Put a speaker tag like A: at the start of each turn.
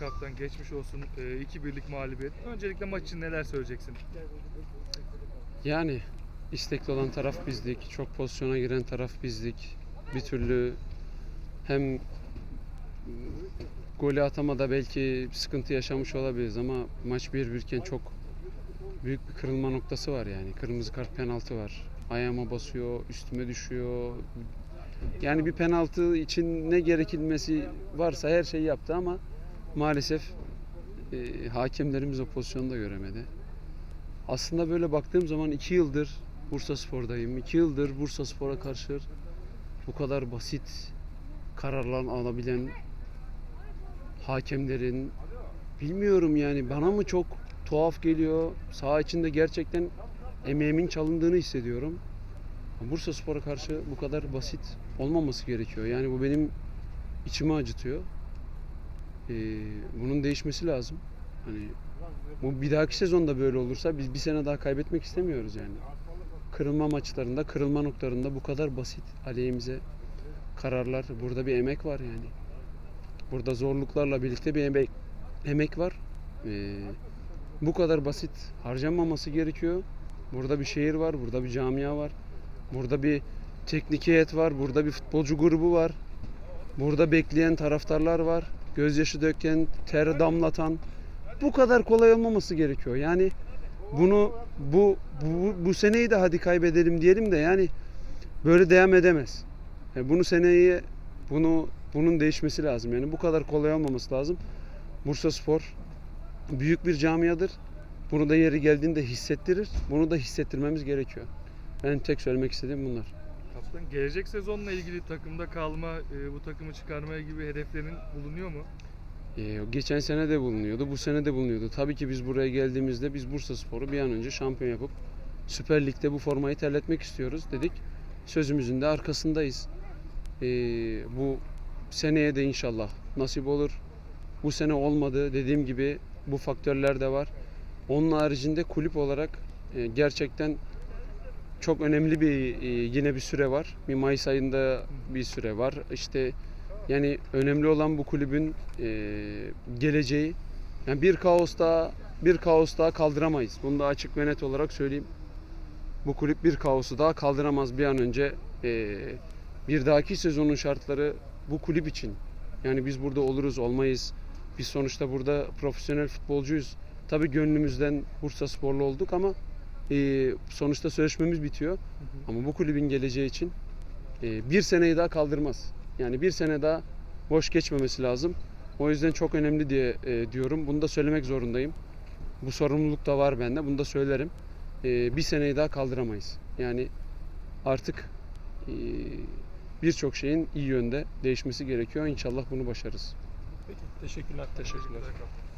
A: kaptan geçmiş olsun. 2 birlik mağlubiyet. Öncelikle maç için neler söyleyeceksin?
B: Yani istekli olan taraf bizdik. Çok pozisyona giren taraf bizdik. Bir türlü hem golü atamada belki sıkıntı yaşamış olabiliriz ama maç 1-1 iken çok büyük bir kırılma noktası var yani. Kırmızı kart penaltı var. Ayağıma basıyor, üstüme düşüyor. Yani bir penaltı için ne gerekilmesi varsa her şeyi yaptı ama maalesef e, hakemlerimiz o pozisyonu da göremedi. Aslında böyle baktığım zaman iki yıldır Bursa Spor'dayım. İki yıldır Bursa Spor'a karşı bu kadar basit kararlar alabilen hakemlerin bilmiyorum yani bana mı çok tuhaf geliyor. Saha içinde gerçekten emeğimin çalındığını hissediyorum. Bursa Spor'a karşı bu kadar basit olmaması gerekiyor. Yani bu benim içimi acıtıyor. Ee, bunun değişmesi lazım. Hani bu bir dahaki sezonda böyle olursa biz bir sene daha kaybetmek istemiyoruz yani. Kırılma maçlarında, kırılma noktalarında bu kadar basit aleyhimize kararlar. Burada bir emek var yani. Burada zorluklarla birlikte bir emek, emek var. Ee, bu kadar basit harcanmaması gerekiyor. Burada bir şehir var, burada bir camia var. Burada bir teknik heyet var, burada bir futbolcu grubu var. Burada bekleyen taraftarlar var. Gözyaşı döken, ter damlatan, bu kadar kolay olmaması gerekiyor. Yani bunu bu bu, bu seneyi de hadi kaybedelim diyelim de yani böyle devam edemez. Yani bunu seneye bunu bunun değişmesi lazım. Yani bu kadar kolay olmaması lazım. Bursa Spor büyük bir camiadır. Bunu da yeri geldiğinde hissettirir. Bunu da hissettirmemiz gerekiyor. Ben tek söylemek istediğim bunlar.
A: Kaptan gelecek sezonla ilgili takımda kalma, e, bu takımı çıkarmaya gibi hedeflerin bulunuyor mu?
B: Ee, geçen sene de bulunuyordu, bu sene de bulunuyordu. Tabii ki biz buraya geldiğimizde biz Bursa Spor'u bir an önce şampiyon yapıp Süper Lig'de bu formayı terletmek istiyoruz dedik. Sözümüzün de arkasındayız. Ee, bu seneye de inşallah nasip olur. Bu sene olmadı dediğim gibi bu faktörler de var. Onun haricinde kulüp olarak e, gerçekten çok önemli bir e, yine bir süre var. Bir Mayıs ayında bir süre var. İşte yani önemli olan bu kulübün e, geleceği. Yani bir kaos daha bir kaos daha kaldıramayız. Bunu da açık ve net olarak söyleyeyim. Bu kulüp bir kaosu daha kaldıramaz bir an önce. E, bir dahaki sezonun şartları bu kulüp için. Yani biz burada oluruz olmayız. Biz sonuçta burada profesyonel futbolcuyuz. Tabii gönlümüzden Bursa sporlu olduk ama e, sonuçta sözleşmemiz bitiyor. Ama bu kulübün geleceği için e, bir seneyi daha kaldırmaz. Yani bir sene daha boş geçmemesi lazım. O yüzden çok önemli diye e, diyorum. Bunu da söylemek zorundayım. Bu sorumluluk da var bende. Bunu da söylerim. E, bir seneyi daha kaldıramayız. Yani artık e, birçok şeyin iyi yönde değişmesi gerekiyor. İnşallah bunu başarırız.
C: Peki teşekkürler.
B: Teşekkürler.
A: kaptan.